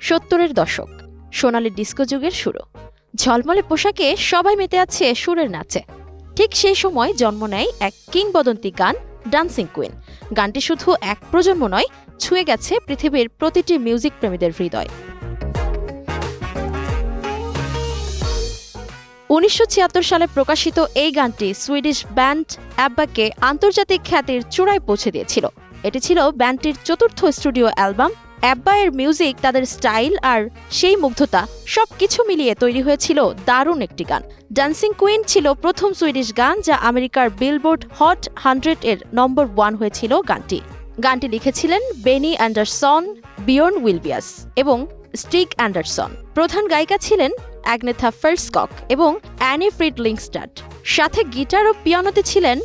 সত্তরের দশক, সোনালি ডিস্কো যুগের শুরু। ঝলমলে পোশাকে সবাই মেতে আছে সুরের নাচে। ঠিক সেই সময় জন্ম নেয় এক কিংবদন্তি গান ডান্সিং কুইন গানটি শুধু এক প্রজন্ম নয়, ছুঁয়ে গেছে পৃথিবীর প্রতিটি মিউজিক প্রেমীদের হৃদয়। উনিশশো ছিয়াত্তর সালে প্রকাশিত এই গানটি সুইডিশ ব্যান্ড অ্যাব্বাকে আন্তর্জাতিক খ্যাতির চূড়ায় পৌঁছে দিয়েছিল। এটি ছিল ব্যান্ডটির চতুর্থ স্টুডিও অ্যালবাম। অ্যাব্বা এর মিউজিক, তাদের স্টাইল আর সেই মুগ্ধতা, সবকিছু মিলিয়ে তৈরি হয়েছিল দারুণ একটি গান। ডান্সিং কুইন ছিল প্রথম সুইডিশ গান, যা আমেরিকার বিলবোর্ড হট হান্ড্রেড এর নম্বর ওয়ান হয়েছিল গানটি। গানটি লিখেছিলেন বেনি অ্যান্ডারসন বিয়র্ন উইলবিয়াস এবং স্টিক অ্যান্ডারসন প্রধান গায়িকা ছিলেন অ্যাগনেথা ফার্সকক এবং অ্যানি ফ্রিড লিংস্টাড সাথে গিটার ও পিয়ানোতে ছিলেন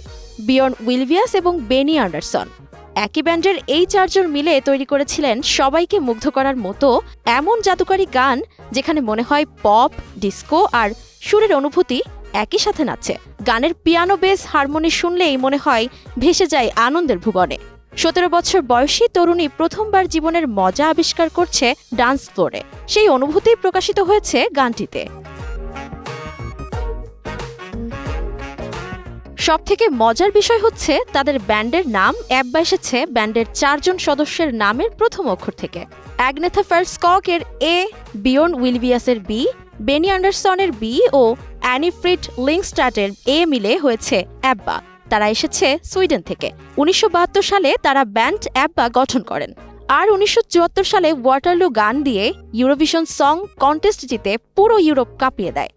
বিয়র্ন উইলভিয়াস এবং বেনি অ্যান্ডারসন একই ব্যান্ডের এই চারজন মিলে তৈরি করেছিলেন সবাইকে মুগ্ধ করার মতো এমন জাদুকরী গান যেখানে মনে হয় পপ, ডিস্কো আর সুরের অনুভূতি একই সাথে নাচছে। গানের পিয়ানো বেস হারমোনি শুনলেই মনে হয় ভেসে যায় আনন্দের ভুবনে। সতেরো বছর বয়সী তরুণী প্রথমবার জীবনের মজা আবিষ্কার করছে ডান্স ফ্লোরে। সেই অনুভূতি প্রকাশিত হয়েছে গানটিতে। সব থেকে মজার বিষয় হচ্ছে তাদের ব্যান্ডের নাম। অ্যাব্বা এসেছে ব্যান্ডের চারজন সদস্যের নামের প্রথম অক্ষর থেকে। অ্যাগনেথা ফার্স্কক এর এ, বিয়ন উইলভিয়াসের বি, বেনি অ্যান্ডারসনের বি ও অ্যানিফ্রিড লিংস্টাটের এ মিলে হয়েছে অ্যাব্বা। তারা এসেছে সুইডেন থেকে। উনিশশো বাহাত্তর সালে তারা ব্যান্ড অ্যাব্বা গঠন করেন। আর উনিশশো চুয়াত্তর সালে ওয়াটারলু গান দিয়ে ইউরোভিশন সং কন্টেস্ট জিতে পুরো ইউরোপ কাঁপিয়ে দেয়।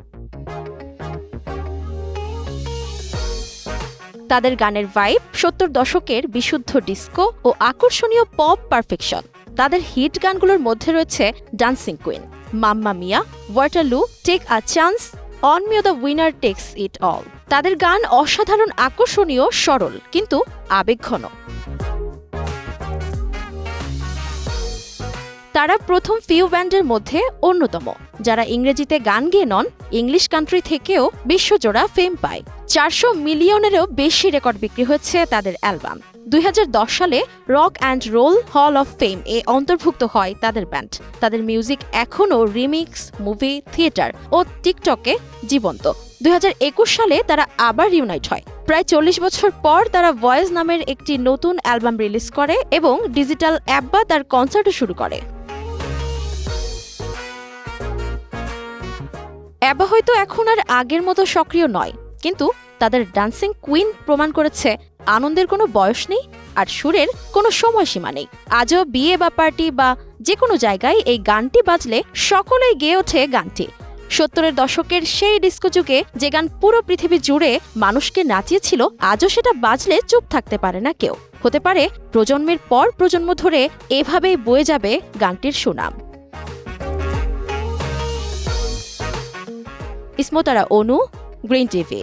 তাদের গানের ভাইব সত্তর দশকের বিশুদ্ধ ডিস্কো ও আকর্ষণীয় পপ পারফেকশন তাদের হিট গানগুলোর মধ্যে রয়েছে dancing queen mamma mia Waterloo take a chance on me the winner takes it all তাদের গান অসাধারণ আকর্ষণীয়, সরল, কিন্তু আবেগঘন। তারা প্রথম ফিউ ব্যান্ডের মধ্যে অন্যতম। যারা ইংরেজিতে গান গেয়ে নন, ইংলিশ কান্ট্রি থেকেও বিশ্বজোড়া ফেম পায়। চারশো মিলিয়নেরও বেশি রেকর্ড বিক্রি হয়েছে তাদের অ্যালবাম। দুই হাজার দশ সালে rock and roll hall of fame এ অন্তর্ভুক্ত হয় তাদের ব্যান্ড। তাদের মিউজিক এখনও রিমিক্স, মুভি, থিয়েটার ও টিকটকে জীবন্ত। দুই হাজার একুশ সালে তারা আবার ইউনাইট হয়। প্রায় চল্লিশ বছর পর তারা ভয়েস নামের একটি নতুন অ্যালবাম রিলিজ করে এবং ডিজিটাল অ্যাপ বা তার কনসার্টও শুরু করে। অ্যাবা হয়তো এখন আর আগের মতো সক্রিয় নয়, কিন্তু তাদের ডান্সিং কুইন প্রমাণ করেছে, আনন্দের কোনো বয়স নেই আর সুরের কোনো সময়সীমা নেই। আজও বিয়ে বা পার্টি বা যে কোনো জায়গায় এই গানটি বাজলে সকলেই গেয়ে ওঠে গানটি। সত্তরের দশকের সেই ডিস্কো যুগে যে গান পুরো পৃথিবী জুড়ে মানুষকে নাচিয়েছিল, আজও সেটা বাজলে চুপ থাকতে পারে না কেউ। হতে পারে প্রজন্মের পর প্রজন্ম ধরে এভাবেই বয়ে যাবে গানটির সুনাম। Ismatara Anu green TV.